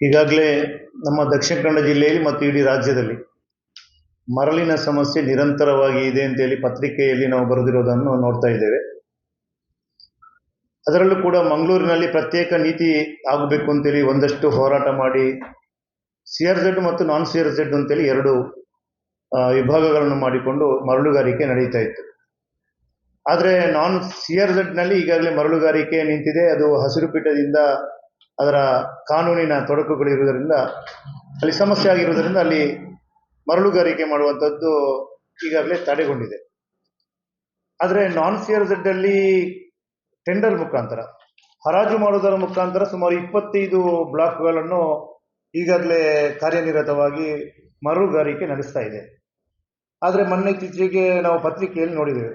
ಈಗಾಗಲೇ ನಮ್ಮ ದಕ್ಷಿಣ ಕನ್ನಡ ಜಿಲ್ಲೆಯಲ್ಲಿ ಮತ್ತು ಇಡೀ ರಾಜ್ಯದಲ್ಲಿ ಮರಳಿನ ಸಮಸ್ಯೆ ನಿರಂತರವಾಗಿ ಇದೆ ಅಂತೇಳಿ ಪತ್ರಿಕೆಯಲ್ಲಿ ನಾವು ಬರೆದಿರೋದನ್ನು ನೋಡ್ತಾ ಇದ್ದೇವೆ. ಅದರಲ್ಲೂ ಕೂಡ ಮಂಗಳೂರಿನಲ್ಲಿ ಪ್ರತ್ಯೇಕ ನೀತಿ ಆಗಬೇಕು ಅಂತೇಳಿ ಒಂದಷ್ಟು ಹೋರಾಟ ಮಾಡಿ ಸಿ ಆರ್ ಜೆಡ್ ಮತ್ತು ನಾನ್ ಸಿ ಆರ್ ಜೆಡ್ ಅಂತೇಳಿ ಎರಡು ವಿಭಾಗಗಳನ್ನು ಮಾಡಿಕೊಂಡು ಮರಳುಗಾರಿಕೆ ನಡೀತಾ ಇತ್ತು. ಆದರೆ ನಾನ್ ಸಿ ಆರ್ನಲ್ಲಿ ಈಗಾಗಲೇ ಮರಳುಗಾರಿಕೆ ನಿಂತಿದೆ. ಅದು ಹಸಿರು ಪೀಠದಿಂದ ಅದರ ಕಾನೂನಿನ ತೊಡಕುಗಳು ಇರುವುದರಿಂದ ಅಲ್ಲಿ ಸಮಸ್ಯೆ ಆಗಿರುವುದರಿಂದ ಅಲ್ಲಿ ಮರಳುಗಾರಿಕೆ ಮಾಡುವಂಥದ್ದು ಈಗಾಗಲೇ ತಡೆಗೊಂಡಿದೆ. ಆದರೆ ನಾನ್ ಸಿ ಆರ್ ಅಲ್ಲಿ ಟೆಂಡರ್ ಮುಖಾಂತರ, ಹರಾಜು ಮಾಡುವುದರ ಮುಖಾಂತರ ಸುಮಾರು ಇಪ್ಪತ್ತೈದು ಬ್ಲಾಕ್ಗಳನ್ನು ಈಗಾಗಲೇ ಕಾರ್ಯನಿರತವಾಗಿ ಮರಳುಗಾರಿಕೆ ನಡೆಸ್ತಾ ಇದೆ. ಆದರೆ ಮೊನ್ನೆ ಇತ್ತೀಚೆಗೆ ನಾವು ಪತ್ರಿಕೆಯಲ್ಲಿ ನೋಡಿದ್ದೇವೆ,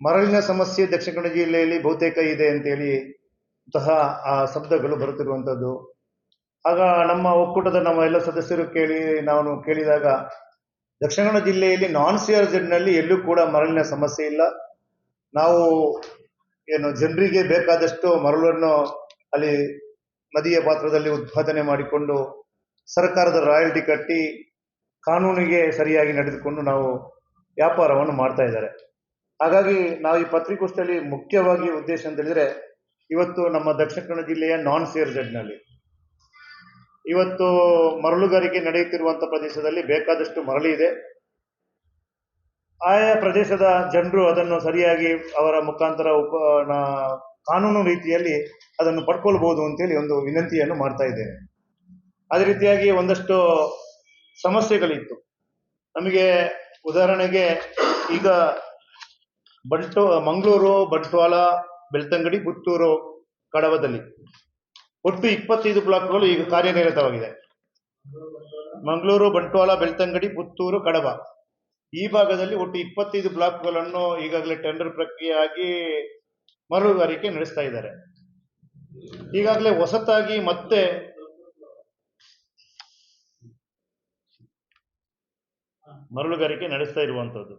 ಮರಳಿನ ಸಮಸ್ಯೆ ದಕ್ಷಿಣ ಕನ್ನಡ ಜಿಲ್ಲೆಯಲ್ಲಿ ಬಹುತೇಕ ಇದೆ ಅಂತೇಳಿ ಅಂತಹ ಆ ಶಬ್ದಗಳು ಬರುತ್ತಿರುವಂಥದ್ದು ಆಗ ನಮ್ಮ ಒಕ್ಕೂಟದ ನಮ್ಮ ಎಲ್ಲ ಸದಸ್ಯರು ಕೇಳಿ, ನಾನು ಕೇಳಿದಾಗ ದಕ್ಷಿಣ ಕನ್ನಡ ಜಿಲ್ಲೆಯಲ್ಲಿ ನಾನ್ ಸಿ ಆರ್ನಲ್ಲಿ ಎಲ್ಲೂ ಕೂಡ ಮರಳಿನ ಸಮಸ್ಯೆ ಇಲ್ಲ. ನಾವು ಏನು ಜನರಿಗೆ ಬೇಕಾದಷ್ಟು ಮರಳನ್ನು ಅಲ್ಲಿ ನದಿಯ ಪಾತ್ರದಲ್ಲಿ ಉತ್ಪಾದನೆ ಮಾಡಿಕೊಂಡು, ಸರ್ಕಾರದ ರಾಯಲ್ಟಿ ಕಟ್ಟಿ, ಕಾನೂನಿಗೆ ಸರಿಯಾಗಿ ನಡೆದುಕೊಂಡು ನಾವು ವ್ಯಾಪಾರವನ್ನು ಮಾಡ್ತಾ ಇದ್ದಾರೆ. ಹಾಗಾಗಿ ನಾವು ಈ ಪತ್ರಿಕೋಷ್ಠಿಯಲ್ಲಿ ಮುಖ್ಯವಾಗಿ ಉದ್ದೇಶ ಅಂತ ಹೇಳಿದ್ರೆ ಇವತ್ತು ನಮ್ಮ ದಕ್ಷಿಣ ಕನ್ನಡ ಜಿಲ್ಲೆಯ ನಾನ್ ಸೇರ್ನಲ್ಲಿ. ಇವತ್ತು ಮರಳುಗಾರಿಕೆ ನಡೆಯುತ್ತಿರುವಂತ ಪ್ರದೇಶದಲ್ಲಿ ಬೇಕಾದಷ್ಟು ಮರಳಿ ಇದೆ. ಆಯಾ ಪ್ರದೇಶದ ಜನರು ಅದನ್ನು ಸರಿಯಾಗಿ ಅವರ ಮುಖಾಂತರ ಉಪ ಕಾನೂನು ರೀತಿಯಲ್ಲಿ ಅದನ್ನು ಪಡ್ಕೊಳ್ಬಹುದು ಅಂತೇಳಿ ಒಂದು ವಿನಂತಿಯನ್ನು ಮಾಡ್ತಾ ಇದ್ದೇನೆ. ಅದೇ ರೀತಿಯಾಗಿ ಒಂದಷ್ಟು ಸಮಸ್ಯೆಗಳಿತ್ತು. ನಮಗೆ ಉದಾಹರಣೆಗೆ ಈಗ ಬಂಟು ಮಂಗಳೂರು, ಬಂಟ್ವಾಳ ಬೆಳ್ತಂಗಡಿ ಪುತ್ತೂರು ಕಡವದಲ್ಲಿ. ಒಟ್ಟು ಇಪ್ಪತ್ತೈದು ಬ್ಲಾಕ್ಗಳು ಈಗ ಕಾರ್ಯನಿರತವಾಗಿದೆ. ಮಂಗಳೂರು, ಬಂಟ್ವಾಳ, ಬೆಳ್ತಂಗಡಿ, ಪುತ್ತೂರು ಕಡಬ ಈ ಭಾಗದಲ್ಲಿ ಒಟ್ಟು ಇಪ್ಪತ್ತೈದು ಬ್ಲಾಕ್ಗಳನ್ನು ಈಗಾಗಲೇ ಟೆಂಡರ್ ಪ್ರಕ್ರಿಯೆ ಆಗಿ ಮರಳುಗಾರಿಕೆ ನಡೆಸ್ತಾ ಇದ್ದಾರೆ. ಈಗಾಗಲೇ ಹೊಸತಾಗಿ ಮತ್ತೆ ಮರಳುಗಾರಿಕೆ ನಡೆಸ್ತಾ ಇರುವಂಥದ್ದು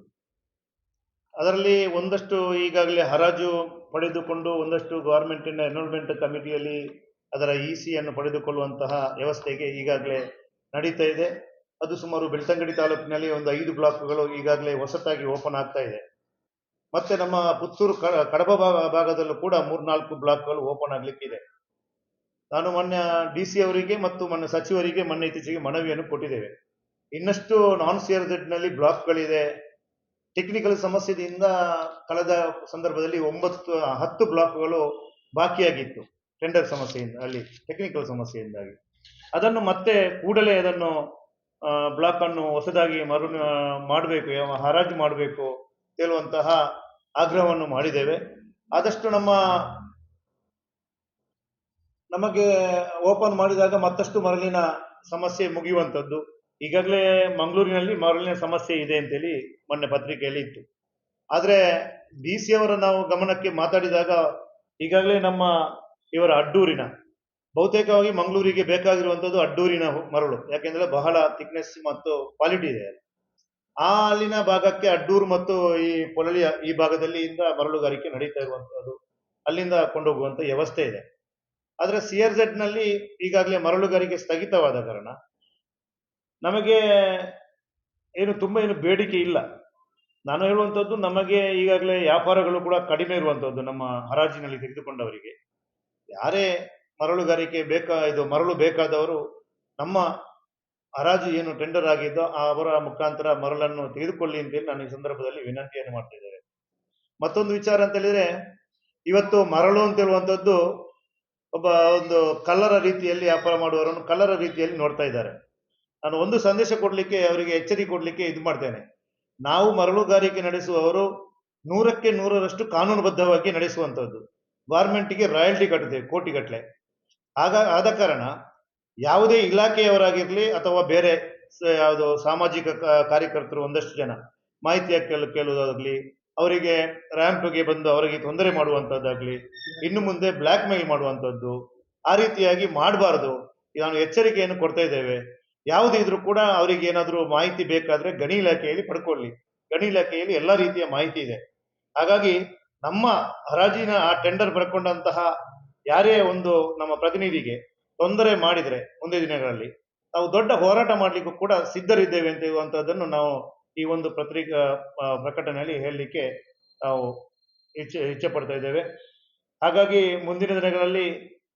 ಅದರಲ್ಲಿ ಒಂದಷ್ಟು ಈಗಾಗಲೇ ಹರಾಜು ಪಡೆದುಕೊಂಡು ಒಂದಷ್ಟು ಗೌರ್ಮೆಂಟಿನ ಎನ್ರೋಲ್ಮೆಂಟ್ ಕಮಿಟಿಯಲ್ಲಿ ಅದರ ಇ ಸಿಯನ್ನು ಪಡೆದುಕೊಳ್ಳುವಂತಹ ವ್ಯವಸ್ಥೆಗೆ ಈಗಾಗಲೇ ನಡೀತಾ ಇದೆ. ಅದು ಸುಮಾರು ಬೆಳ್ತಂಗಡಿ ತಾಲೂಕಿನಲ್ಲಿ ಒಂದು ಐದು ಬ್ಲಾಕ್ಗಳು ಈಗಾಗಲೇ ಹೊಸತಾಗಿ ಓಪನ್ ಆಗ್ತಾ ಇದೆ. ಮತ್ತೆ ನಮ್ಮ ಪುತ್ತೂರು ಕಡಬ ಭಾಗ, ಭಾಗದಲ್ಲೂ ಕೂಡ ಮೂರ್ನಾಲ್ಕು ಬ್ಲಾಕ್ಗಳು ಓಪನ್ ಆಗ್ಲಿಕ್ಕಿದೆ ನಾನು ಮೊನ್ನೆ ಡಿ ಸಿ ಅವರಿಗೆ ಮತ್ತು ಮೊನ್ನೆ ಸಚಿವರಿಗೆ ಮೊನ್ನೆ ಇತ್ತೀಚೆಗೆ ಮನವಿಯನ್ನು ಕೊಟ್ಟಿದ್ದೇವೆ. ಇನ್ನಷ್ಟು ನಾನ್ ಸಿ ಆರ್ ಬ್ಲಾಕ್ಗಳಿದೆ. ಟೆಕ್ನಿಕಲ್ ಸಮಸ್ಯೆಯಿಂದ ಕಳೆದ ಸಂದರ್ಭದಲ್ಲಿ ಒಂಬತ್ತು, ಹತ್ತು ಬ್ಲಾಕ್ಗಳು ಬಾಕಿಯಾಗಿತ್ತು. ಟೆಂಡರ್ ಸಮಸ್ಯೆಯಿಂದ, ಅಲ್ಲಿ ಟೆಕ್ನಿಕಲ್ ಸಮಸ್ಯೆಯಿಂದಾಗಿ. ಅದನ್ನು ಮತ್ತೆ ಕೂಡಲೇ ಅದನ್ನು ಬ್ಲಾಕ್ ಅನ್ನು ಹೊಸದಾಗಿ ಮರು ಮಾಡಬೇಕು ಹರಾಜು ಮಾಡಬೇಕು ಹೇಳುವಂತಹ ಆಗ್ರಹವನ್ನು ಮಾಡಿದ್ದೇವೆ. ಆದಷ್ಟು ನಮ್ಮ, ನಮಗೆ ಓಪನ್ ಮಾಡಿದಾಗ ಮತ್ತಷ್ಟು ಮರಳಿನ ಸಮಸ್ಯೆ ಮುಗಿಯುವಂಥದ್ದು. ಈಗಾಗಲೇ ಮಂಗಳೂರಿನಲ್ಲಿ ಮರಳಿನ ಸಮಸ್ಯೆ ಇದೆ ಅಂತೇಳಿ ಮೊನ್ನೆ ಪತ್ರಿಕೆಯಲ್ಲಿ ಇತ್ತು ಆದರೆ ಡಿ ಸಿ ಅವರ ನಾವು ಗಮನಕ್ಕೆ ಮಾತಾಡಿದಾಗ ಈಗಾಗಲೇ ನಮ್ಮ ಇವರ ಅಡ್ಡೂರಿನ, ಬಹುತೇಕವಾಗಿ ಮಂಗಳೂರಿಗೆ ಬೇಕಾಗಿರುವಂಥದ್ದು ಅಡ್ಡೂರಿನ ಮರಳು, ಯಾಕೆಂದರೆ ಬಹಳ ಥಿಕ್ನೆಸ್ ಮತ್ತು ಕ್ವಾಲಿಟಿ ಇದೆ. ಆ ಅಲ್ಲಿನ ಭಾಗಕ್ಕೆ ಅಡ್ಡೂರು ಮತ್ತು ಈ ಪೊಳಲಿಯ ಈ ಭಾಗದಲ್ಲಿ ಇಂದ ಮರಳುಗಾರಿಕೆ ನಡೀತಾ ಇರುವಂಥದ್ದು ಅಲ್ಲಿಂದ ಕೊಂಡೋಗುವಂಥ ವ್ಯವಸ್ಥೆ ಇದೆ ಆದರೆ ಸಿ ಆರ್ನಲ್ಲಿ ಈಗಾಗಲೇ ಮರಳುಗಾರಿಕೆ ಸ್ಥಗಿತವಾದ ಕಾರಣ ನಮಗೆ ಏನು ತುಂಬ ಏನು ಬೇಡಿಕೆ ಇಲ್ಲ. ನಾನು ಹೇಳುವಂಥದ್ದು ನಮಗೆ ಈಗಾಗಲೇ ವ್ಯಾಪಾರಗಳು ಕೂಡ ಕಡಿಮೆ ಇರುವಂಥದ್ದು ನಮ್ಮ ಹರಾಜಿನಲ್ಲಿ ತೆಗೆದುಕೊಂಡವರಿಗೆ. ಯಾರೇ ಮರಳುಗಾರಿಕೆ ಬೇಕಾ, ಇದು ಮರಳು ಬೇಕಾದವರು ನಮ್ಮ ಹರಾಜು ಏನು ಟೆಂಡರ್ ಆಗಿದ್ದೋ ಆ ಅವರ ಮುಖಾಂತರ ಮರಳನ್ನು ತೆಗೆದುಕೊಳ್ಳಿ ಅಂತೇಳಿ ನಾನು ಈ ಸಂದರ್ಭದಲ್ಲಿ ವಿನಂತಿಯನ್ನು ಮಾಡ್ತಾ ಮಾಡ್ತಿದ್ದೇನೆ ಮತ್ತೊಂದು ವಿಚಾರ ಅಂತ ಹೇಳಿದ್ರೆ, ಇವತ್ತು ಮರಳು ಅಂತ ಹೇಳುವಂಥದ್ದು ಒಬ್ಬ ಒಂದು ಕಲ್ಲರ ರೀತಿಯಲ್ಲಿ ವ್ಯಾಪಾರ ಮಾಡುವವರನ್ನು ಕಲ್ಲರ ರೀತಿಯಲ್ಲಿ ನೋಡ್ತಾ ಇದ್ದಾರೆ. ನಾನು ಒಂದು ಸಂದೇಶ ಕೊಡ್ಲಿಕ್ಕೆ, ಅವರಿಗೆ ಎಚ್ಚರಿಕೆ ಕೊಡ್ಲಿಕ್ಕೆ ಇದು ಮಾಡ್ತೇನೆ. ನಾವು ಮರಳುಗಾರಿಕೆ ನಡೆಸುವವರು ನೂರಕ್ಕೆ ನೂರರಷ್ಟು ಕಾನೂನುಬದ್ಧವಾಗಿ ನಡೆಸುವಂತದ್ದು ಗೆ ರಾಯಲ್ಟಿ ಕಟ್ಟುತ್ತೇವೆ ಕೋಟಿಗಟ್ಟಲೆ. ಆಗ, ಆದ ಕಾರಣ ಯಾವುದೇ ಇಲಾಖೆಯವರಾಗಿರ್ಲಿ ಅಥವಾ ಬೇರೆ ಯಾವುದು ಸಾಮಾಜಿಕ ಕಾರ್ಯಕರ್ತರು ಒಂದಷ್ಟು ಜನ ಮಾಹಿತಿಯ ಕೇಳ, ಕೇಳುವುದಾಗ್ಲಿ, ಅವರಿಗೆ ರ್ಯಾಂಪ್ಗೆ ಬಂದು ಅವರಿಗೆ ತೊಂದರೆ ಮಾಡುವಂತದ್ದಾಗ್ಲಿ ಇನ್ನು ಮುಂದೆ ಬ್ಲ್ಯಾಕ್ ಮೇಲ್ ಮಾಡುವಂತದ್ದು ಆ ರೀತಿಯಾಗಿ ಮಾಡಬಾರದು. ನಾನು ಎಚ್ಚರಿಕೆಯನ್ನು ಕೊಡ್ತಾ ಇದ್ದೇವೆ. ಯಾವುದೇ ಇದ್ರೂ ಕೂಡ ಅವರಿಗೆ ಏನಾದರೂ ಮಾಹಿತಿ ಬೇಕಾದ್ರೆ ಗಣಿ ಇಲಾಖೆಯಲ್ಲಿ ಪಡ್ಕೊಳ್ಳಿ. ಗಣಿ ಇಲಾಖೆಯಲ್ಲಿ ಎಲ್ಲ ರೀತಿಯ ಮಾಹಿತಿ ಇದೆ. ಹಾಗಾಗಿ ನಮ್ಮ ಹರಾಜಿನ ಆ ಟೆಂಡರ್ ಬರ್ಕೊಂಡಂತಹ ಯಾರೇ ಒಂದು ನಮ್ಮ ಪ್ರತಿನಿಧಿಗೆ ತೊಂದರೆ ಮಾಡಿದ್ರೆ ಮುಂದಿನ ದಿನಗಳಲ್ಲಿ, ನಾವು ದೊಡ್ಡ ಹೋರಾಟ ಮಾಡಲಿಕ್ಕೂ ಕೂಡ ಸಿದ್ಧರಿದ್ದೇವೆ ಅಂತ ಇರುವಂಥದ್ದನ್ನು ನಾವು ಈ ಒಂದು ಪತ್ರಿಕಾ ಪ್ರಕಟಣೆಯಲ್ಲಿ ಹೇಳಲಿಕ್ಕೆ ನಾವು ಇಚ್ಛೆ ಇಚ್ಛೆ ಪಡ್ತಾ ಇದ್ದೇವೆ. ಹಾಗಾಗಿ ಮುಂದಿನ ದಿನಗಳಲ್ಲಿ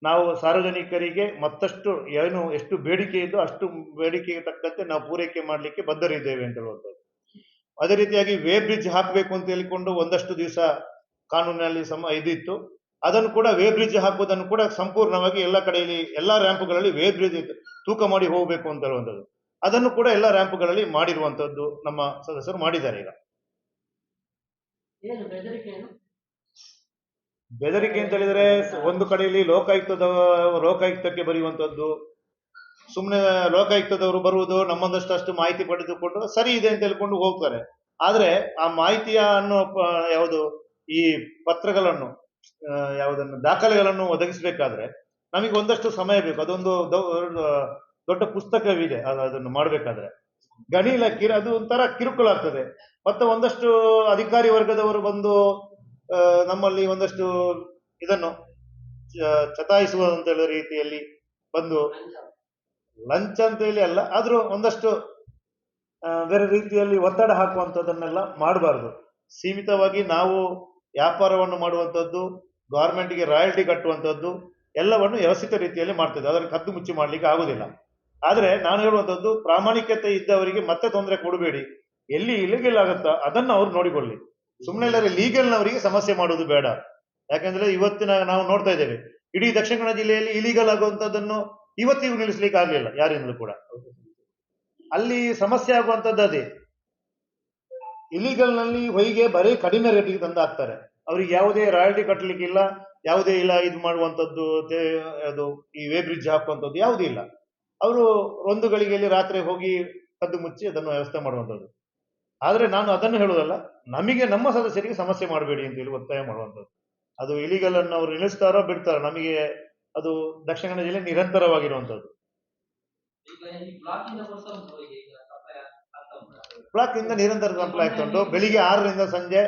ನಾವು ಸಾರ್ವಜನಿಕರಿಗೆ ಮತ್ತಷ್ಟು ಏನು ಎಷ್ಟು ಬೇಡಿಕೆ ಇದ್ದು ಅಷ್ಟು ಬೇಡಿಕೆಗೆ ತಕ್ಕಂತೆ ನಾವು ಪೂರೈಕೆ ಮಾಡಲಿಕ್ಕೆ ಬದ್ಧರಿದ್ದೇವೆ ಅಂತ ಹೇಳುವಂಥದ್ದು. ಅದೇ ರೀತಿಯಾಗಿ ವೇ ಬ್ರಿಡ್ಜ್ ಹಾಕಬೇಕು ಅಂತ ಹೇಳಿಕೊಂಡು ಒಂದಷ್ಟು ದಿವಸ ಕಾನೂನಿನಲ್ಲಿ ಸಮ ಇದಿತ್ತು. ಅದನ್ನು ಕೂಡ ವೇ ಬ್ರಿಡ್ಜ್ ಹಾಕುವುದನ್ನು ಕೂಡ ಸಂಪೂರ್ಣವಾಗಿ ಎಲ್ಲ ಕಡೆಯಲ್ಲಿ ಎಲ್ಲ ರ್ಯಾಂಪ್ಗಳಲ್ಲಿ ವೇ ಬ್ರಿಡ್ಜ್ ತೂಕ ಮಾಡಿ ಹೋಗಬೇಕು ಅಂತ ಹೇಳುವಂಥದ್ದು. ಅದನ್ನು ಕೂಡ ಎಲ್ಲ ರ್ಯಾಂಪ್ಗಳಲ್ಲಿ ಮಾಡಿರುವಂಥದ್ದು ನಮ್ಮ ಸದಸ್ಯರು ಮಾಡಿದ್ದಾರೆ ಈಗ. ಬೆದರಿಕೆ ಅಂತ ಹೇಳಿದ್ರೆ ಒಂದು ಕಡೆಯಲ್ಲಿ ಲೋಕಾಯುಕ್ತದ ಲೋಕಾಯುಕ್ತಕ್ಕೆ ಬರೆಯುವಂತದ್ದು ಸುಮ್ಮನೆ ಲೋಕಾಯುಕ್ತದವರು ಬರುವುದು ನಮ್ಮೊಂದಷ್ಟು ಅಷ್ಟು ಮಾಹಿತಿ ಪಡೆದುಕೊಂಡು ಸರಿ ಇದೆ ಅಂತ ಹೇಳ್ಕೊಂಡು ಹೋಗ್ತಾರೆ. ಆದ್ರೆ ಆ ಮಾಹಿತಿಯ ಅನ್ನೋ ಯಾವುದು ಈ ಪತ್ರಗಳನ್ನು ಯಾವುದನ್ನು ದಾಖಲೆಗಳನ್ನು ಒದಗಿಸಬೇಕಾದ್ರೆ ನಮಗೆ ಒಂದಷ್ಟು ಸಮಯ ಬೇಕು. ಅದೊಂದು ದೊಡ್ಡ ಪುಸ್ತಕವಿದೆ. ಅದು- ಅದನ್ನು ಮಾಡಬೇಕಾದ್ರೆ. ಗಣಿ ಇಲಾಖೆ, ಅದು ಒಂಥರ ಕಿರುಕುಳ ಆಗ್ತದೆ. ಮತ್ತೆ ಒಂದಷ್ಟು ಅಧಿಕಾರಿ ವರ್ಗದವರು ಬಂದು ನಮ್ಮಲ್ಲಿ ಒಂದಷ್ಟು ಇದನ್ನು ಚತಾಯಿಸುವ ಅಂತ ಹೇಳುವ ರೀತಿಯಲ್ಲಿ ಬಂದು ಲಂಚ ಅಂತ ಹೇಳಿ ಅಲ್ಲ, ಆದರೂ ಒಂದಷ್ಟು ಬೇರೆ ರೀತಿಯಲ್ಲಿ ಒತ್ತಡ ಹಾಕುವಂಥದ್ದನ್ನೆಲ್ಲ ಮಾಡಬಾರ್ದು. ಸೀಮಿತವಾಗಿ ನಾವು ವ್ಯಾಪಾರವನ್ನು ಮಾಡುವಂಥದ್ದು, ಗೌರ್ಮೆಂಟ್ಗೆ ರಾಯಲ್ಟಿ ಕಟ್ಟುವಂಥದ್ದು, ಎಲ್ಲವನ್ನು ವ್ಯವಸ್ಥಿತ ರೀತಿಯಲ್ಲಿ ಮಾಡ್ತದೆ ಅದನ್ನು ಕದ್ದು ಮುಚ್ಚಿ ಮಾಡ್ಲಿಕ್ಕೆ ಆಗುದಿಲ್ಲ. ಆದರೆ ನಾನು ಹೇಳುವಂಥದ್ದು, ಪ್ರಾಮಾಣಿಕತೆ ಇದ್ದವರಿಗೆ ಮತ್ತೆ ತೊಂದರೆ ಕೊಡಬೇಡಿ. ಎಲ್ಲಿ ಇಲಿಗೆಲ್ ಆಗುತ್ತಾ ಅದನ್ನು ಅವ್ರು ನೋಡಿಕೊಳ್ಳಿ. ಸುಮ್ಮನೆ ಲೀಗಲ್ ಲೀಗಲ್ನವರಿಗೆ ಸಮಸ್ಯೆ ಮಾಡೋದು ಬೇಡ. ಯಾಕಂದ್ರೆ ಇವತ್ತಿನ ನಾವು ನೋಡ್ತಾ ಇದ್ದೇವೆ, ಇಡೀ ದಕ್ಷಿಣ ಕನ್ನಡ ಜಿಲ್ಲೆಯಲ್ಲಿ ಇಲಿಗಲ್ ಆಗುವಂತದ್ದನ್ನು ಇವತ್ತಿಗೂ ನಿಲ್ಲಿಸ್ಲಿಕ್ಕೆ ಆಗ್ಲಿಲ್ಲ, ಯಾರಿಂದಲೂ ಕೂಡ. ಅಲ್ಲಿ ಸಮಸ್ಯೆ ಆಗುವಂತದ್ದು ಅದೇ. ಇಲಿಗಲ್ನಲ್ಲಿ ಹೊಯ್ಗೆ ಬರೀ ಕಡಿಮೆ ರೇಟಿಗೆ ತಂದು ಹಾಕ್ತಾರೆ. ಅವ್ರಿಗೆ ಯಾವುದೇ ರಾಯಲ್ಟಿ ಕಟ್ಟಲಿಕ್ಕಿಲ್ಲ ಯಾವುದೇ ಇಲ್ಲ ಇದು ಮಾಡುವಂತದ್ದು ಅದು ಈ ವೇ ಬ್ರಿಡ್ಜ್ ಹಾಕುವಂತದ್ದು ಯಾವುದೂ ಇಲ್ಲ. ಅವರು ಒಂದು ಗಳಿಗೆಯಲ್ಲಿ ರಾತ್ರಿ ಹೋಗಿ ಕದ್ದು ಮುಚ್ಚಿ ಅದನ್ನು ವ್ಯವಸ್ಥೆ ಮಾಡುವಂತದ್ದು. ಆದ್ರೆ ನಾನು ಅದನ್ನು ಹೇಳೋದಲ್ಲ ನಮಗೆ ನಮ್ಮ ಸದಸ್ಯರಿಗೆ ಸಮಸ್ಯೆ ಮಾಡಬೇಡಿ ಅಂತ ಹೇಳಿ ಒತ್ತಾಯ ಮಾಡುವಂಥದ್ದು. ಅದು ಇಲಿಗಲ್ ಅನ್ನು ಅವರು ನಿಲ್ಲಿಸ್ತಾರೋ ಬಿಡ್ತಾರೋ ನಮಗೆ ಅದು ದಕ್ಷಿಣ ಕನ್ನಡ ಜಿಲ್ಲೆ ನಿರಂತರವಾಗಿರುವಂಥದ್ದು. ಬ್ಲಾಕ್ ಇಂದ ನಿರಂತರ ಸಪ್ಲೈ ಆಗ್ತಾ ಉಂಟು ಬೆಳಿಗ್ಗೆ ಆರರಿಂದ ಸಂಜೆ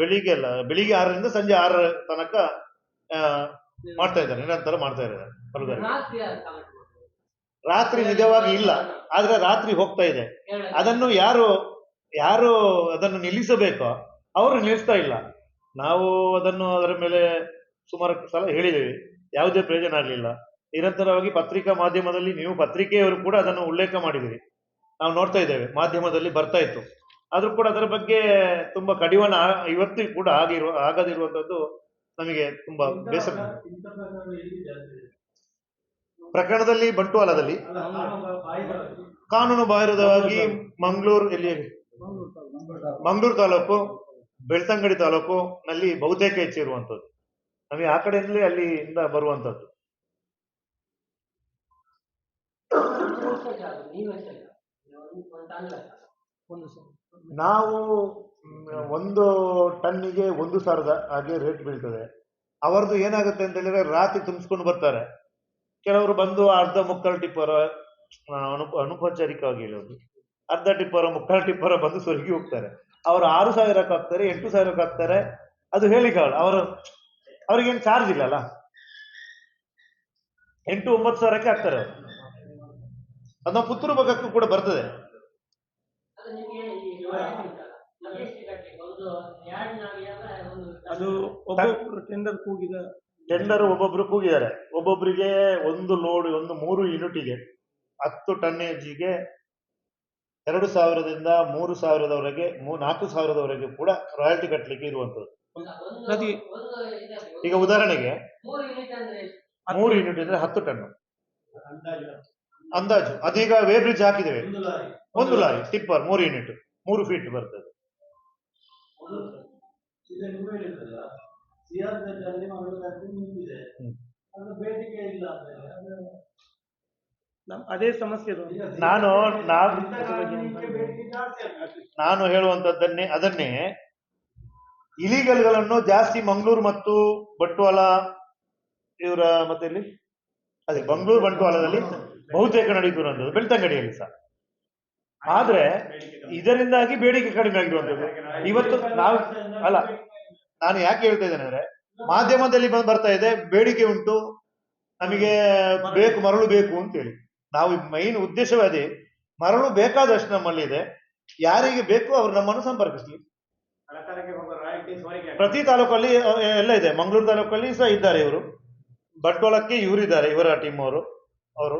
ಬೆಳಿಗ್ಗೆ ಅಲ್ಲ ಬೆಳಿಗ್ಗೆ ಆರರಿಂದ ಸಂಜೆ ಆರರ ತನಕ ಮಾಡ್ತಾ ಇದ್ದಾರೆ ನಿರಂತರ ಮಾಡ್ತಾ ಇದ್ದಾರೆ. ರಾತ್ರಿ ನಿಜವಾಗಿ ಇಲ್ಲ ಆದ್ರೆ ರಾತ್ರಿ ಹೋಗ್ತಾ ಇದೆ. ಅದನ್ನು ಯಾರು ಯಾರು ಅದನ್ನು ನಿಲ್ಲಿಸಬೇಕೋ ಅವರು ನಿಲ್ಲಿಸ್ತಾ ಇಲ್ಲ. ನಾವು ಅದನ್ನು ಅದರ ಮೇಲೆ ಸುಮಾರು ಸಲ ಹೇಳಿದ್ದೇವೆ ಯಾವುದೇ ಪ್ರಯೋಜನ ಆಗಲಿಲ್ಲ. ನಿರಂತರವಾಗಿ ಪತ್ರಿಕಾ ಮಾಧ್ಯಮದಲ್ಲಿ ನೀವು ಪತ್ರಿಕೆಯವರು ಕೂಡ ಅದನ್ನು ಉಲ್ಲೇಖ ಮಾಡಿದಿರಿ ನಾವು ನೋಡ್ತಾ ಇದ್ದೇವೆ ಮಾಧ್ಯಮದಲ್ಲಿ ಬರ್ತಾ ಇತ್ತು. ಆದ್ರೂ ಕೂಡ ಅದರ ಬಗ್ಗೆ ತುಂಬಾ ಕಡಿವಾಣ ಇವತ್ತು ಇವತ್ತಿಗೂ ಕೂಡ ಆಗಿರುವ ಆಗದಿರುವಂತದ್ದು ನಮಗೆ ತುಂಬಾ ಬೇಸರ. ಪ್ರಕರಣದಲ್ಲಿ ಬಂಟ್ವಾಳದಲ್ಲಿ ಕಾನೂನು ಬಾಹಿರವಾಗಿ ಮಂಗಳೂರು ಎಲ್ಲಿ? ಮಂಗಳೂರು ತಾಲೂಕು, ಬೆಳ್ತಂಗಡಿ ತಾಲೂಕು ನಲ್ಲಿ ಬಹುತೇಕ ಹೆಚ್ಚಿರುವಂತದ್ದು ನಮಗೆ ಆ ಕಡೆಯಿಂದಲೇ ಅಲ್ಲಿಂದ ಬರುವಂತದ್ದು. ನಾವು ಒಂದು ಟನ್ನಿಗೆ ಒಂದು ಸಾವಿರದ ಹಾಗೆ ರೇಟ್ ಬೀಳ್ತದೆ. ಅವರದ್ದು ಏನಾಗುತ್ತೆ ಅಂತ ಹೇಳಿದ್ರೆ ರಾತ್ರಿ ತುಂಬಿಸ್ಕೊಂಡು ಬರ್ತಾರೆ. ಕೆಲವರು ಬಂದು ಅರ್ಧ ಮುಕ್ಕಾಲು ಟಿಪ್ಪರ ಆ, ಅನುಪ ಅನುಪಚಾರಿಕವಾಗಿ ಹೇಳೋದು. ಅರ್ಧ ಟಿಪ್ಪರ ಮುಕ್ಕಾಲು ಟಿಪ್ಪರ ಬಂದು ಸೊರಗಿ ಹೋಗ್ತಾರೆ. ಅವರು ಆರು ಸಾವಿರಕ್ಕೆ ಹಾಕ್ತಾರೆ ಎಂಟು ಸಾವಿರಕ್ಕೆ ಹಾಕ್ತಾರೆ. ಅದು ಹೇಳಿಕಾಗಲ್ಲ ಅವರು ಅವ್ರಿಗೇನು ಚಾರ್ಜ್ ಇಲ್ಲ ಅಲ್ಲ? ಎಂಟು ಒಂಬತ್ತು ಸಾವಿರಕ್ಕೆ ಹಾಕ್ತಾರೆ ಅವರು. ಅದು ಪುತ್ರ ಪುತ್ತೂರು ಭಾಗಕ್ಕೂ ಕೂಡ ಬರ್ತದೆ. ಅದು ಒಬ್ಬ ಟೆಂಡರ್ ಕೂಗಿದ ಟೆಂಡರ್ ಒಬ್ಬೊಬ್ರು ಕೂಗಿದ್ದಾರೆ. ಒಬ್ಬೊಬ್ಬರಿಗೆ ಒಂದು ಲೋಡ್ ಒಂದು ಮೂರು ಯೂನಿಟಿಗೆ ಹತ್ತು ಟನ್ನೇಜಿಗೆ ಎರಡು ಸಾವಿರದಿಂದ ಮೂರು ಸಾವಿರದವರೆಗೆ ಮೂ ನಾಲ್ಕು ಸಾವಿರದವರೆಗೆ ಕೂಡ ರಾಯಲ್ಟಿ ಕಟ್ಟಲಿಕ್ಕೆ ಇರುವಂತದ್ದು ಈಗ ಉದಾಹರಣೆಗೆ ಮೂರು ಯೂನಿಟ್ ಅಂದ್ರೆ ಎಷ್ಟು? ಮೂರು ಯೂನಿಟ್ ಅಂದ್ರೆ ಹತ್ತು ಟನ್ ಅಂದಾಜು. ಅದೀಗ ವೇ ಬ್ರಿಡ್ಜ್ ಹಾಕಿದ್ದೇವೆ. ಒಂದು ಲಾರಿ. ಟಿಪ್ಪರ್ ಮೂರು ಯೂನಿಟ್. ಮೂರು ಫೀಟ್ ಬರ್ತದೆ. ಅದೇ ಸಮಸ್ಯೆ ಅದು. ನಾನು ನಾವು ನಾನು ಹೇಳುವಂತದ್ದನ್ನೇ ಅದನ್ನೇ ಇಲಿಗಲ್ಗಳನ್ನು ಜಾಸ್ತಿ ಮಂಗಳೂರು ಮತ್ತು ಬಂಟ್ವಾಳ ಇವರ ಮತ್ತೆ ಇಲ್ಲಿ? ಅದೇ ಮಂಗಳೂರು ಬಂಟ್ವಾಳದಲ್ಲಿ ಬಹುತೇಕ ನಡೀತಿರುವಂತದ್ದು ಬೆಳ್ತಂಗಡಿಯಲ್ಲಿ ಸಹ. ಆದ್ರೆ ಇದರಿಂದಾಗಿ ಬೇಡಿಕೆ ಕಡಿಮೆ ಆಗಿರುವಂತದ್ದು ಇವತ್ತು ನಾವು ಅಲ್ಲ ನಾನು ಯಾಕೆ ಹೇಳ್ತಾ ಇದ್ದೇನೆ ಅಂದ್ರೆ, ಮಾಧ್ಯಮದಲ್ಲಿ ಬಂದು ಬರ್ತಾ ಇದೆ, ಬೇಡಿಕೆ ಉಂಟು, ನಮಗೆ ಬೇಕು, ಮರಳು ಬೇಕು ಅಂತೇಳಿ ನಾವು ಮೈನ್ ಉದ್ದೇಶವೇ ಅದೇ. ಮರಳು ಬೇಕಾದಷ್ಟು ನಮ್ಮಲ್ಲಿ ಇದೆ ಯಾರಿಗೆ ಬೇಕು ಅವ್ರು ನಮ್ಮನ್ನು ಸಂಪರ್ಕಿಸ್ಲಿ. ಪ್ರತಿ ತಾಲೂಕಲ್ಲಿ ಎಲ್ಲ ಇದೆ. ಮಂಗಳೂರು ತಾಲೂಕಲ್ಲಿ ಸಹ ಇದ್ದಾರೆ ಇವರು. ಬಂಟ್ವಾಳಕ್ಕೆ ಇವರಿದ್ದಾರೆ ಇವರ ಟೀಮ್ ಅವರು ಅವರು.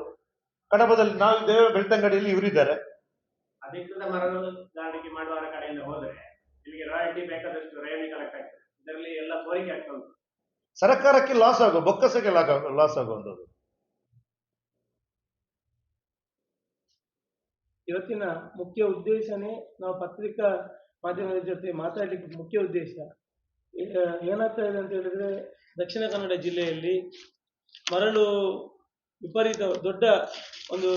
ಕಡಬದಲ್ಲಿ, ನಾವು ಇದ್ದೇವೆ, ಬೆಳ್ತಂಗಡಿಯಲ್ಲಿ ಇವರಿದ್ದಾರೆ ಅಧಿಕೃತ ಮರಳು ಮಾಡುವ ಕಡೆಯಿಂದ ಹೋದ್ರೆ, ನಿಮಗೆ ರಾಯಲ್ಟಿ ಬೇಕಾದಷ್ಟು ರೇಣಿ ಕಲೆಕ್ಟ್ ಆಗ್ತದೆ. ಸರ್ಕಾರಕ್ಕೆ ಲಾಸ್ ಆಗೋ ಬೊಕ್ಕಸಕ್ಕೆ ಲಾಸ್ ಆಗುವಂಥದ್ದು. ಇವತ್ತಿನ ಮುಖ್ಯ ಉದ್ದೇಶನೇ ನಾವು ಪತ್ರಿಕಾ ಮಾಧ್ಯಮದ ಜೊತೆ ಮಾತಾಡ್ಲಿಕ್ಕೆ ಮುಖ್ಯ ಉದ್ದೇಶ. ಏನಾಗ್ತಾ ಇದೆ ಅಂತ ಹೇಳಿದ್ರೆ ದಕ್ಷಿಣ ಕನ್ನಡ ಜಿಲ್ಲೆಯಲ್ಲಿ ಮರಳು ವಿಪರೀತ ದೊಡ್ಡ ಒಂದು